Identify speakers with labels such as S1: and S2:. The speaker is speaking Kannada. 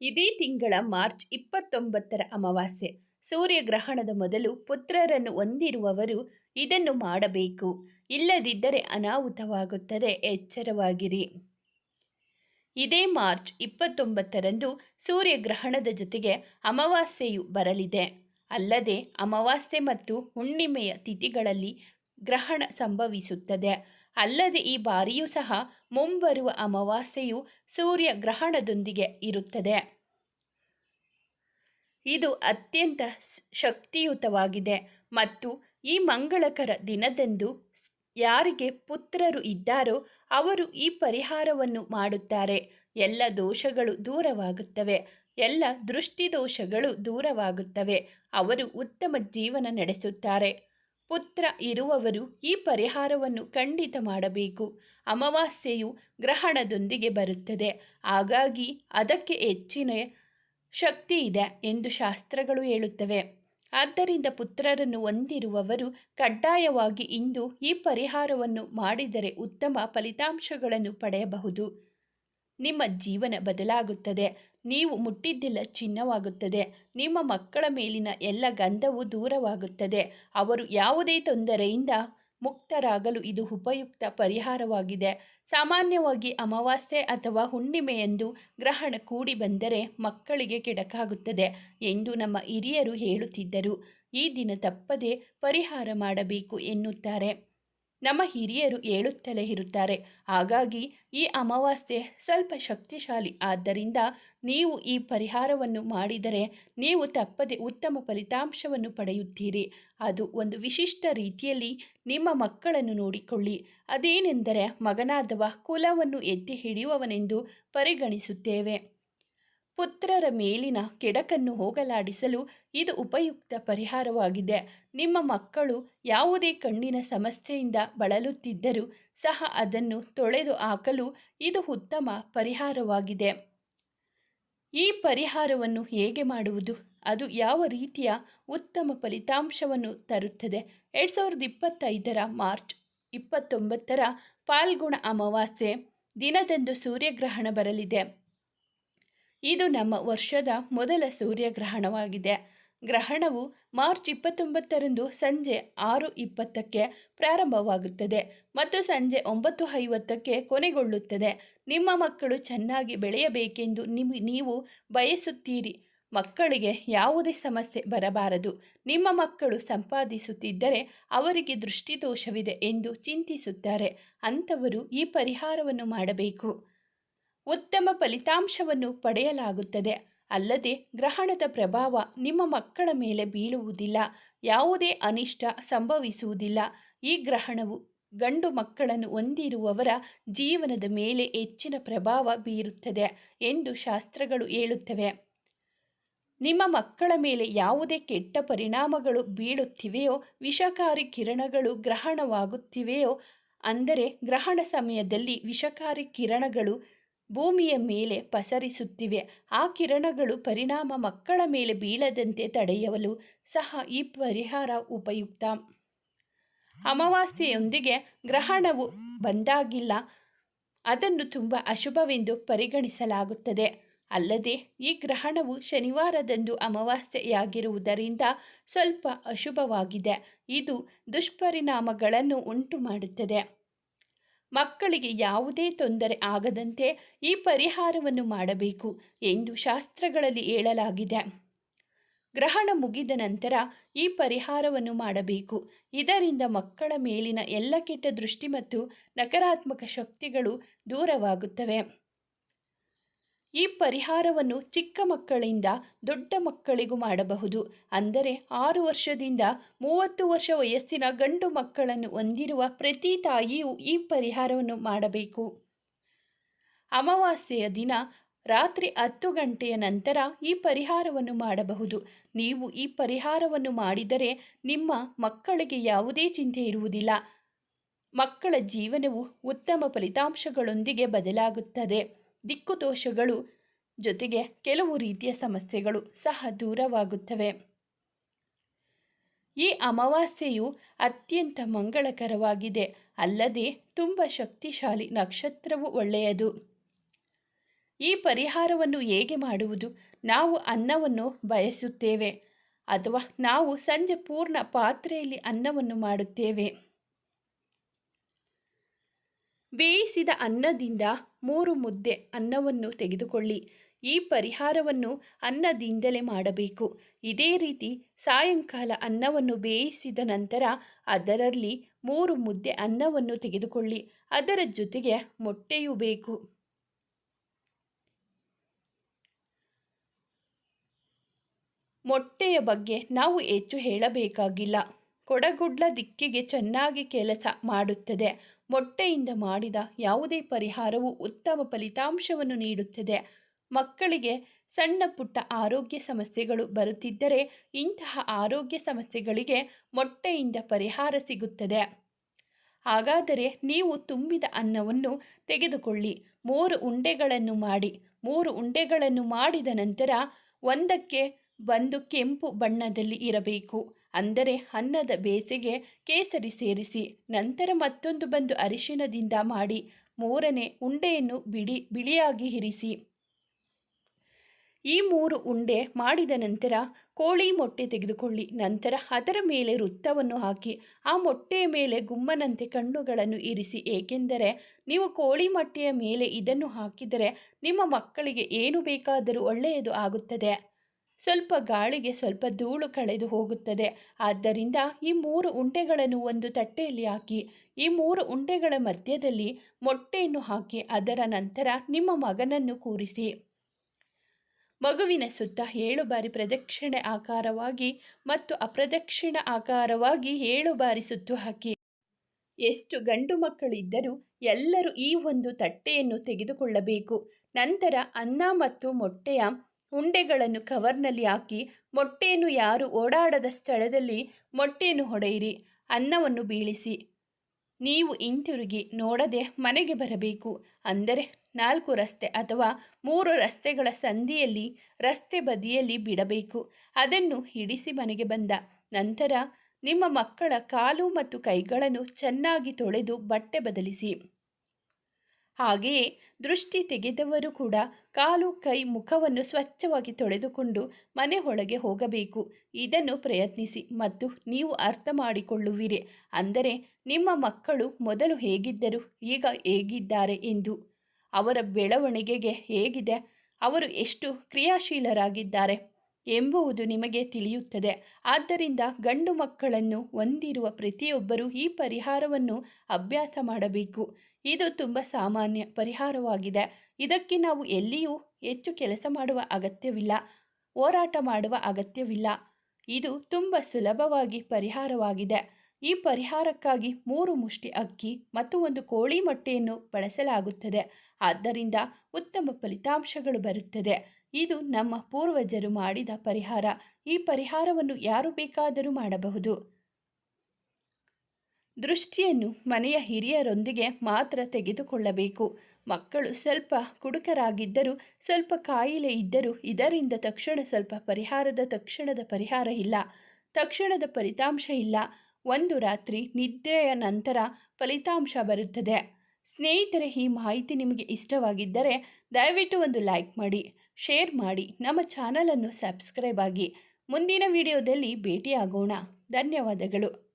S1: ಇದೇ ತಿಂಗಳ ಮಾರ್ಚ್ ಇಪ್ಪತ್ತೊಂಬತ್ತರ ಅಮಾವಾಸ್ಯೆ. ಸೂರ್ಯಗ್ರಹಣದ ಮೊದಲು ಪುತ್ರರನ್ನು ಹೊಂದಿರುವವರು ಇದನ್ನು ಮಾಡಬೇಕು. ಇಲ್ಲದಿದ್ದರೆ ಅನಾಹುತವಾಗುತ್ತದೆ. ಎಚ್ಚರವಾಗಿರಿ. ಇದೇ ಮಾರ್ಚ್ ಇಪ್ಪತ್ತೊಂಬತ್ತರಂದು ಸೂರ್ಯಗ್ರಹಣದ ಜೊತೆಗೆ ಅಮಾವಾಸ್ಯೆಯು ಬರಲಿದೆ. ಅಲ್ಲದೆ ಅಮಾವಾಸ್ಯೆ ಮತ್ತು ಹುಣ್ಣಿಮೆಯ ತಿಥಿಗಳಲ್ಲಿ ಗ್ರಹಣ ಸಂಭವಿಸುತ್ತದೆ. ಅಲ್ಲದೆ ಈ ಬಾರಿಯೂ ಸಹ ಮುಂಬರುವ ಅಮಾವಾಸ್ಯೆಯು ಸೂರ್ಯ ಗ್ರಹಣದೊಂದಿಗೆ ಇರುತ್ತದೆ. ಇದು ಅತ್ಯಂತ ಶಕ್ತಿಯುತವಾಗಿದೆ ಮತ್ತು ಈ ಮಂಗಳಕರ ದಿನದಂದು ಯಾರಿಗೆ ಪುತ್ರರು ಇದ್ದಾರೋ ಅವರು ಈ ಪರಿಹಾರವನ್ನು ಮಾಡುತ್ತಾರೆ. ಎಲ್ಲ ದೋಷಗಳು ದೂರವಾಗುತ್ತವೆ, ಎಲ್ಲ ದೃಷ್ಟಿದೋಷಗಳು ದೂರವಾಗುತ್ತವೆ. ಅವರು ಉತ್ತಮ ಜೀವನ ನಡೆಸುತ್ತಾರೆ. ಪುತ್ರ ಇರುವವರು ಈ ಪರಿಹಾರವನ್ನು ಖಂಡಿತ ಮಾಡಬೇಕು. ಅಮಾವಾಸ್ಯೆಯು ಗ್ರಹಣದೊಂದಿಗೆ ಬರುತ್ತದೆ. ಹಾಗಾಗಿ ಅದಕ್ಕೆ ಹೆಚ್ಚಿನ ಶಕ್ತಿ ಇದೆ ಎಂದು ಶಾಸ್ತ್ರಗಳು ಹೇಳುತ್ತವೆ. ಆದ್ದರಿಂದ ಪುತ್ರರನ್ನು ಹೊಂದಿರುವವರು ಕಡ್ಡಾಯವಾಗಿ ಇಂದು ಈ ಪರಿಹಾರವನ್ನು ಮಾಡಿದರೆ ಉತ್ತಮ ಫಲಿತಾಂಶಗಳನ್ನು ಪಡೆಯಬಹುದು. ನಿಮ್ಮ ಜೀವನ ಬದಲಾಗುತ್ತದೆ. ನೀವು ಮುಟ್ಟಿದ್ದೆಲ್ಲ ಚಿನ್ನವಾಗುತ್ತದೆ. ನಿಮ್ಮ ಮಕ್ಕಳ ಮೇಲಿನ ಎಲ್ಲ ಗಂಧವು ದೂರವಾಗುತ್ತದೆ. ಅವರು ಯಾವುದೇ ತೊಂದರೆಯಿಂದ ಮುಕ್ತರಾಗಲು ಇದು ಉಪಯುಕ್ತ ಪರಿಹಾರವಾಗಿದೆ. ಸಾಮಾನ್ಯವಾಗಿ ಅಮಾವಾಸ್ಯೆ ಅಥವಾ ಹುಣ್ಣಿಮೆಯಂದು ಗ್ರಹಣ ಕೂಡಿ ಬಂದರೆ ಮಕ್ಕಳಿಗೆ ಕೆಡಕಾಗುತ್ತದೆ ಎಂದು ನಮ್ಮ ಹಿರಿಯರು ಹೇಳುತ್ತಿದ್ದರು. ಈ ದಿನ ತಪ್ಪದೆ ಪರಿಹಾರ ಮಾಡಬೇಕು ಎನ್ನುತ್ತಾರೆ. ನಮ್ಮ ಹಿರಿಯರು ಹೇಳುತ್ತಲೇ ಇರುತ್ತಾರೆ. ಹಾಗಾಗಿ ಈ ಅಮಾವಾಸ್ಯೆ ಸ್ವಲ್ಪ ಶಕ್ತಿಶಾಲಿ. ಆದ್ದರಿಂದ ನೀವು ಈ ಪರಿಹಾರವನ್ನು ಮಾಡಿದರೆ ನೀವು ತಪ್ಪದೆ ಉತ್ತಮ ಫಲಿತಾಂಶವನ್ನು ಪಡೆಯುತ್ತೀರಿ. ಅದು ಒಂದು ವಿಶಿಷ್ಟ ರೀತಿಯಲ್ಲಿ ನಿಮ್ಮ ಮಕ್ಕಳನ್ನು ನೋಡಿಕೊಳ್ಳಿ. ಅದೇನೆಂದರೆ ಮಗನಾದವ ಕುಲವನ್ನು ಎತ್ತಿ ಹಿಡಿಯುವವನೆಂದು ಪರಿಗಣಿಸುತ್ತೇವೆ. ಪುತ್ರರ ಮೇಲಿನ ಕೆಡಕನ್ನು ಹೋಗಲಾಡಿಸಲು ಇದು ಉಪಯುಕ್ತ ಪರಿಹಾರವಾಗಿದೆ. ನಿಮ್ಮ ಮಕ್ಕಳು ಯಾವುದೇ ಕಣ್ಣಿನ ಸಮಸ್ಯೆಯಿಂದ ಬಳಲುತ್ತಿದ್ದರೂ ಸಹ ಅದನ್ನು ತೊಳೆದು ಹಾಕಲು ಇದು ಉತ್ತಮ ಪರಿಹಾರವಾಗಿದೆ. ಈ ಪರಿಹಾರವನ್ನು ಹೇಗೆ ಮಾಡುವುದು? ಅದು ಯಾವ ರೀತಿಯ ಉತ್ತಮ ಫಲಿತಾಂಶವನ್ನು ತರುತ್ತದೆ? ಎರಡು ಸಾವಿರದ ಇಪ್ಪತ್ತೈದರ ಮಾರ್ಚ್ ಇಪ್ಪತ್ತೊಂಬತ್ತರ ಫಾಲ್ಗುಣ ಅಮಾವಾಸ್ಯೆ ದಿನದಂದು ಸೂರ್ಯಗ್ರಹಣ ಬರಲಿದೆ. ಇದು ನಮ್ಮ ವರ್ಷದ ಮೊದಲ ಸೂರ್ಯಗ್ರಹಣವಾಗಿದೆ. ಗ್ರಹಣವು ಮಾರ್ಚ್ ಇಪ್ಪತ್ತೊಂಬತ್ತರಂದು ಸಂಜೆ ಆರು ಇಪ್ಪತ್ತಕ್ಕೆ ಪ್ರಾರಂಭವಾಗುತ್ತದೆ ಮತ್ತು ಸಂಜೆ ಒಂಬತ್ತು ಐವತ್ತಕ್ಕೆ ಕೊನೆಗೊಳ್ಳುತ್ತದೆ. ನಿಮ್ಮ ಮಕ್ಕಳು ಚೆನ್ನಾಗಿ ಬೆಳೆಯಬೇಕೆಂದು ನಿಮ್, ನೀವು ಬಯಸುತ್ತೀರಿ. ಮಕ್ಕಳಿಗೆ ಯಾವುದೇ ಸಮಸ್ಯೆ ಬರಬಾರದು. ನಿಮ್ಮ ಮಕ್ಕಳು ಸಂಪಾದಿಸುತ್ತಿದ್ದರೆ ಅವರಿಗೆ ದೃಷ್ಟಿದೋಷವಿದೆ ಎಂದು ಚಿಂತಿಸುತ್ತಾರೆ. ಅಂಥವರು ಈ ಪರಿಹಾರವನ್ನು ಮಾಡಬೇಕು. ಉತ್ತಮ ಫಲಿತಾಂಶವನ್ನು ಪಡೆಯಲಾಗುತ್ತದೆ. ಅಲ್ಲದೆ ಗ್ರಹಣದ ಪ್ರಭಾವ ನಿಮ್ಮ ಮಕ್ಕಳ ಮೇಲೆ ಬೀಳುವುದಿಲ್ಲ. ಯಾವುದೇ ಅನಿಷ್ಟ ಸಂಭವಿಸುವುದಿಲ್ಲ. ಈ ಗ್ರಹಣವು ಗಂಡು ಮಕ್ಕಳನ್ನು ಹೊಂದಿರುವವರ ಜೀವನದ ಮೇಲೆ ಹೆಚ್ಚಿನ ಪ್ರಭಾವ ಬೀರುತ್ತದೆ ಎಂದು ಶಾಸ್ತ್ರಗಳು ಹೇಳುತ್ತವೆ. ನಿಮ್ಮ ಮಕ್ಕಳ ಮೇಲೆ ಯಾವುದೇ ಕೆಟ್ಟ ಪರಿಣಾಮಗಳು ಬೀಳುತ್ತಿವೆಯೋ, ವಿಷಕಾರಿ ಕಿರಣಗಳು ಗ್ರಹಣವಾಗುತ್ತಿವೆಯೋ, ಅಂದರೆ ಗ್ರಹಣ ಸಮಯದಲ್ಲಿ ವಿಷಕಾರಿ ಕಿರಣಗಳು ಭೂಮಿಯ ಮೇಲೆ ಪಸರಿಸುತ್ತಿವೆ. ಆ ಕಿರಣಗಳು ಪರಿಣಾಮ ಮಕ್ಕಳ ಮೇಲೆ ಬೀಳದಂತೆ ತಡೆಯಲು ಸಹ ಈ ಪರಿಹಾರ ಉಪಯುಕ್ತ. ಅಮಾವಾಸ್ಯೆಯೊಂದಿಗೆ ಗ್ರಹಣವು ಬಂದಾಗಿಲ್ಲ. ಅದನ್ನು ತುಂಬ ಅಶುಭವೆಂದು ಪರಿಗಣಿಸಲಾಗುತ್ತದೆ. ಅಲ್ಲದೆ ಈ ಗ್ರಹಣವು ಶನಿವಾರದಂದು ಅಮಾವಾಸ್ಯೆಯಾಗಿರುವುದರಿಂದ ಸ್ವಲ್ಪ ಅಶುಭವಾಗಿದೆ. ಇದು ದುಷ್ಪರಿಣಾಮಗಳನ್ನು ಉಂಟು ಮಾಡುತ್ತದೆ ಮಕ್ಕಳಿಗೆ ಯಾವುದೇ ತೊಂದರೆ ಆಗದಂತೆ ಈ ಪರಿಹಾರವನ್ನು ಮಾಡಬೇಕು ಎಂದು ಶಾಸ್ತ್ರಗಳಲ್ಲಿ ಹೇಳಲಾಗಿದೆ. ಗ್ರಹಣ ಮುಗಿದ ನಂತರ ಈ ಪರಿಹಾರವನ್ನು ಮಾಡಬೇಕು. ಇದರಿಂದ ಮಕ್ಕಳ ಮೇಲಿನ ಎಲ್ಲ ಕೆಟ್ಟ ದೃಷ್ಟಿ ಮತ್ತು ನಕಾರಾತ್ಮಕ ಶಕ್ತಿಗಳು ದೂರವಾಗುತ್ತವೆ. ಈ ಪರಿಹಾರವನ್ನು ಚಿಕ್ಕ ಮಕ್ಕಳಿಂದ ದೊಡ್ಡ ಮಕ್ಕಳಿಗೂ ಮಾಡಬಹುದು. ಅಂದರೆ ಆರು ವರ್ಷದಿಂದ ಮೂವತ್ತು ವರ್ಷ ವಯಸ್ಸಿನ ಗಂಡು ಮಕ್ಕಳನ್ನು ಹೊಂದಿರುವ ಪ್ರತಿ ತಾಯಿಯೂ ಈ ಪರಿಹಾರವನ್ನು ಮಾಡಬೇಕು. ಅಮಾವಾಸ್ಯೆಯ ದಿನ ರಾತ್ರಿ ಹತ್ತು ಗಂಟೆಯ ನಂತರ ಈ ಪರಿಹಾರವನ್ನು ಮಾಡಬಹುದು. ನೀವು ಈ ಪರಿಹಾರವನ್ನು ಮಾಡಿದರೆ ನಿಮ್ಮ ಮಕ್ಕಳಿಗೆ ಯಾವುದೇ ಚಿಂತೆ ಇರುವುದಿಲ್ಲ. ಮಕ್ಕಳ ಜೀವನವು ಉತ್ತಮ ಫಲಿತಾಂಶಗಳೊಂದಿಗೆ ಬದಲಾಗುತ್ತದೆ. ದಿಕ್ಕುದೋಷಗಳು ಜೊತೆಗೆ ಕೆಲವು ರೀತಿಯ ಸಮಸ್ಯೆಗಳು ಸಹ ದೂರವಾಗುತ್ತವೆ. ಈ ಅಮಾವಾಸ್ಯೆಯು ಅತ್ಯಂತ ಮಂಗಳಕರವಾಗಿದೆ. ಅಲ್ಲದೆ ತುಂಬ ಶಕ್ತಿಶಾಲಿ ನಕ್ಷತ್ರವು ಒಳ್ಳೆಯದು. ಈ ಪರಿಹಾರವನ್ನು ಹೇಗೆ ಮಾಡುವುದು? ನಾವು ಅನ್ನವನ್ನು ಬಯಸುತ್ತೇವೆ ಅಥವಾ ನಾವು ಸಂಜೆ ಪೂರ್ಣ ಪಾತ್ರೆಯಲ್ಲಿ ಅನ್ನವನ್ನು ಮಾಡುತ್ತೇವೆ. ಬೇಯಿಸಿದ ಅನ್ನದಿಂದ ಮೂರು ಮುದ್ದೆ ಅನ್ನವನ್ನು ತೆಗೆದುಕೊಳ್ಳಿ. ಈ ಪರಿಹಾರವನ್ನು ಅನ್ನದಿಂದಲೇ ಮಾಡಬೇಕು. ಇದೇ ರೀತಿ ಸಾಯಂಕಾಲ ಅನ್ನವನ್ನು ಬೇಯಿಸಿದ ನಂತರ ಅದರಲ್ಲಿ ಮೂರು ಮುದ್ದೆ ಅನ್ನವನ್ನು ತೆಗೆದುಕೊಳ್ಳಿ. ಅದರ ಜೊತೆಗೆ ಮೊಟ್ಟೆಯೂ ಬೇಕು. ಮೊಟ್ಟೆಯ ಬಗ್ಗೆ ನಾವು ಹೆಚ್ಚು ಹೇಳಬೇಕಾಗಿಲ್ಲ. ಕೊಡಗುಡ್ಲ ದಿಕ್ಕಿಗೆ ಚೆನ್ನಾಗಿ ಕೆಲಸ ಮಾಡುತ್ತದೆ. ಮೊಟ್ಟೆಯಿಂದ ಮಾಡಿದ ಯಾವುದೇ ಪರಿಹಾರವು ಉತ್ತಮ ಫಲಿತಾಂಶವನ್ನು ನೀಡುತ್ತದೆ. ಮಕ್ಕಳಿಗೆ ಸಣ್ಣ ಪುಟ್ಟ ಆರೋಗ್ಯ ಸಮಸ್ಯೆಗಳು ಬರುತ್ತಿದ್ದರೆ ಇಂತಹ ಆರೋಗ್ಯ ಸಮಸ್ಯೆಗಳಿಗೆ ಮೊಟ್ಟೆಯಿಂದ ಪರಿಹಾರ ಸಿಗುತ್ತದೆ. ಹಾಗಾದರೆ ನೀವು ತುಂಬಿದ ಅನ್ನವನ್ನು ತೆಗೆದುಕೊಳ್ಳಿ. ಮೂರು ಉಂಡೆಗಳನ್ನು ಮಾಡಿ. ಮೂರು ಉಂಡೆಗಳನ್ನು ಮಾಡಿದ ನಂತರ ಒಂದಕ್ಕೆ ಬಂದು ಕೆಂಪು ಬಣ್ಣದಲ್ಲಿ ಇರಬೇಕು. ಅಂದರೆ ಅನ್ನದ ಬೇಸಿಗೆ ಕೇಸರಿ ಸೇರಿಸಿ, ನಂತರ ಮತ್ತೊಂದು ಬಂದು ಅರಿಶಿಣದಿಂದ ಮಾಡಿ, ಮೂರನೇ ಉಂಡೆಯನ್ನು ಬಿಡಿ, ಬಿಳಿಯಾಗಿ ಇರಿಸಿ. ಈ ಮೂರು ಉಂಡೆ ಮಾಡಿದ ನಂತರ ಕೋಳಿ ಮೊಟ್ಟೆ ತೆಗೆದುಕೊಳ್ಳಿ. ನಂತರ ಅದರ ಮೇಲೆ ವೃತ್ತವನ್ನು ಹಾಕಿ, ಆ ಮೊಟ್ಟೆಯ ಮೇಲೆ ಗುಮ್ಮನಂತೆ ಕಣ್ಣುಗಳನ್ನು ಇರಿಸಿ. ಏಕೆಂದರೆ ನೀವು ಕೋಳಿ ಮೊಟ್ಟೆಯ ಮೇಲೆ ಇದನ್ನು ಹಾಕಿದರೆ ನಿಮ್ಮ ಮಕ್ಕಳಿಗೆ ಏನು ಬೇಕಾದರೂ ಒಳ್ಳೆಯದು ಆಗುತ್ತದೆ. ಸ್ವಲ್ಪ ಗಾಳಿಗೆ ಸ್ವಲ್ಪ ಧೂಳು ಕಳೆದು ಹೋಗುತ್ತದೆ. ಆದ್ದರಿಂದ ಈ ಮೂರು ಉಂಡೆಗಳನ್ನು ಒಂದು ತಟ್ಟೆಯಲ್ಲಿ ಹಾಕಿ, ಈ ಮೂರು ಉಂಡೆಗಳ ಮಧ್ಯದಲ್ಲಿ ಮೊಟ್ಟೆಯನ್ನು ಹಾಕಿ, ಅದರ ನಂತರ ನಿಮ್ಮ ಮಗನನ್ನು ಕೂರಿಸಿ. ಮಗುವಿನ ಸುತ್ತ ಏಳು ಬಾರಿ ಪ್ರದಕ್ಷಿಣೆ ಆಕಾರವಾಗಿ ಮತ್ತು ಅಪ್ರದಕ್ಷಿಣ ಆಕಾರವಾಗಿ ಏಳು ಬಾರಿ ಸುತ್ತು ಹಾಕಿ. ಎಷ್ಟು ಗಂಡು ಮಕ್ಕಳಿದ್ದರೂ ಎಲ್ಲರೂ ಈ ಒಂದು ತಟ್ಟೆಯನ್ನು ತೆಗೆದುಕೊಳ್ಳಬೇಕು. ನಂತರ ಅನ್ನ ಮತ್ತು ಮೊಟ್ಟೆಯ ಉಂಡೆಗಳನ್ನು ಕವರ್ನಲ್ಲಿ ಹಾಕಿ, ಮೊಟ್ಟೆಯನ್ನು ಯಾರು ಓಡಾಡದ ಸ್ಥಳದಲ್ಲಿ ಮೊಟ್ಟೆಯನ್ನು ಹೊಡೆಯಿರಿ, ಅನ್ನವನ್ನು ಬೀಳಿಸಿ. ನೀವು ಹಿಂತಿರುಗಿ, ನೋಡದೆ ಮನೆಗೆ ಬರಬೇಕು ಅಂದರೆ ನಾಲ್ಕು ರಸ್ತೆ ಅಥವಾ ಮೂರು ರಸ್ತೆಗಳ ಸಂಧಿಯಲ್ಲಿ, ರಸ್ತೆ ಬದಿಯಲ್ಲಿ ಬಿಡಬೇಕು. ಅದನ್ನು ಹಿಡಿಸಿ ಮನೆಗೆ ಬಂದ. ನಂತರ ನಿಮ್ಮ ಮಕ್ಕಳ ಕಾಲು ಮತ್ತು ಕೈಗಳನ್ನು ಚೆನ್ನಾಗಿ ತೊಳೆದು ಬಟ್ಟೆ ಬದಲಿಸಿ. ಹಾಗೆಯೇ ದೃಷ್ಟಿ ತೆಗೆದವರು ಕೂಡ ಕಾಲು ಕೈ ಮುಖವನ್ನು ಸ್ವಚ್ಛವಾಗಿ ತೊಳೆದುಕೊಂಡು ಮನೆ ಒಳಗೆ ಹೋಗಬೇಕು. ಇದನ್ನು ಪ್ರಯತ್ನಿಸಿ ಮತ್ತು ನೀವು ಅರ್ಥ ಮಾಡಿಕೊಳ್ಳುವಿರಿ. ಅಂದರೆ ನಿಮ್ಮ ಮಕ್ಕಳು ಮೊದಲು ಹೇಗಿದ್ದರು, ಈಗ ಹೇಗಿದ್ದಾರೆ ಎಂದು. ಅವರ ಬೆಳವಣಿಗೆಗೆ ಹೇಗಿದೆ, ಅವರು ಎಷ್ಟು ಕ್ರಿಯಾಶೀಲರಾಗಿದ್ದಾರೆ ಎಂಬುವುದು ನಿಮಗೆ ತಿಳಿಯುತ್ತದೆ. ಆದ್ದರಿಂದ ಗಂಡು ಮಕ್ಕಳನ್ನು ಹೊಂದಿರುವ ಪ್ರತಿಯೊಬ್ಬರೂ ಈ ಪರಿಹಾರವನ್ನು ಅಭ್ಯಾಸ ಮಾಡಬೇಕು. ಇದು ತುಂಬ ಸಾಮಾನ್ಯ ಪರಿಹಾರವಾಗಿದೆ. ಇದಕ್ಕೆ ನಾವು ಎಲ್ಲಿಯೂ ಹೆಚ್ಚು ಕೆಲಸ ಮಾಡುವ ಅಗತ್ಯವಿಲ್ಲ, ಹೋರಾಟ ಮಾಡುವ ಅಗತ್ಯವಿಲ್ಲ. ಇದು ತುಂಬ ಸುಲಭವಾಗಿ ಪರಿಹಾರವಾಗಿದೆ. ಈ ಪರಿಹಾರಕ್ಕಾಗಿ ಮೂರು ಮುಷ್ಟಿ ಅಕ್ಕಿ ಮತ್ತು ಒಂದು ಕೋಳಿ ಮೊಟ್ಟೆಯನ್ನು ಬಳಸಲಾಗುತ್ತದೆ. ಆದ್ದರಿಂದ ಉತ್ತಮ ಫಲಿತಾಂಶಗಳು ಬರುತ್ತದೆ. ಇದು ನಮ್ಮ ಪೂರ್ವಜರು ಮಾಡಿದ ಪರಿಹಾರ. ಈ ಪರಿಹಾರವನ್ನು ಯಾರು ಬೇಕಾದರೂ ಮಾಡಬಹುದು. ದೃಷ್ಟಿಯನ್ನು ಮನೆಯ ಹಿರಿಯರೊಂದಿಗೆ ಮಾತ್ರ ತೆಗೆದುಕೊಳ್ಳಬೇಕು. ಮಕ್ಕಳು ಸ್ವಲ್ಪ ಕುಡುಕರಾಗಿದ್ದರೂ, ಸ್ವಲ್ಪ ಕಾಯಿಲೆ ಇದ್ದರೂ ಇದರಿಂದ ತಕ್ಷಣ ಸ್ವಲ್ಪ ಪರಿಹಾರದ ತಕ್ಷಣದ ಪರಿಹಾರ ಇಲ್ಲ. ತಕ್ಷಣದ ಫಲಿತಾಂಶ ಇಲ್ಲ. ಒಂದು ರಾತ್ರಿ ನಿದ್ರೆಯ ನಂತರ ಫಲಿತಾಂಶ ಬರುತ್ತದೆ. ಸ್ನೇಹಿತರೆ, ಈ ಮಾಹಿತಿ ನಿಮಗೆ ಇಷ್ಟವಾಗಿದ್ದರೆ ದಯವಿಟ್ಟು ಒಂದು ಲೈಕ್ ಮಾಡಿ, ಶೇರ್ ಮಾಡಿ, ನಮ್ಮ ಚಾನಲನ್ನು ಸಬ್ಸ್ಕ್ರೈಬ್ ಆಗಿ. ಮುಂದಿನ ವಿಡಿಯೋದಲ್ಲಿ ಭೇಟಿಯಾಗೋಣ. ಧನ್ಯವಾದಗಳು.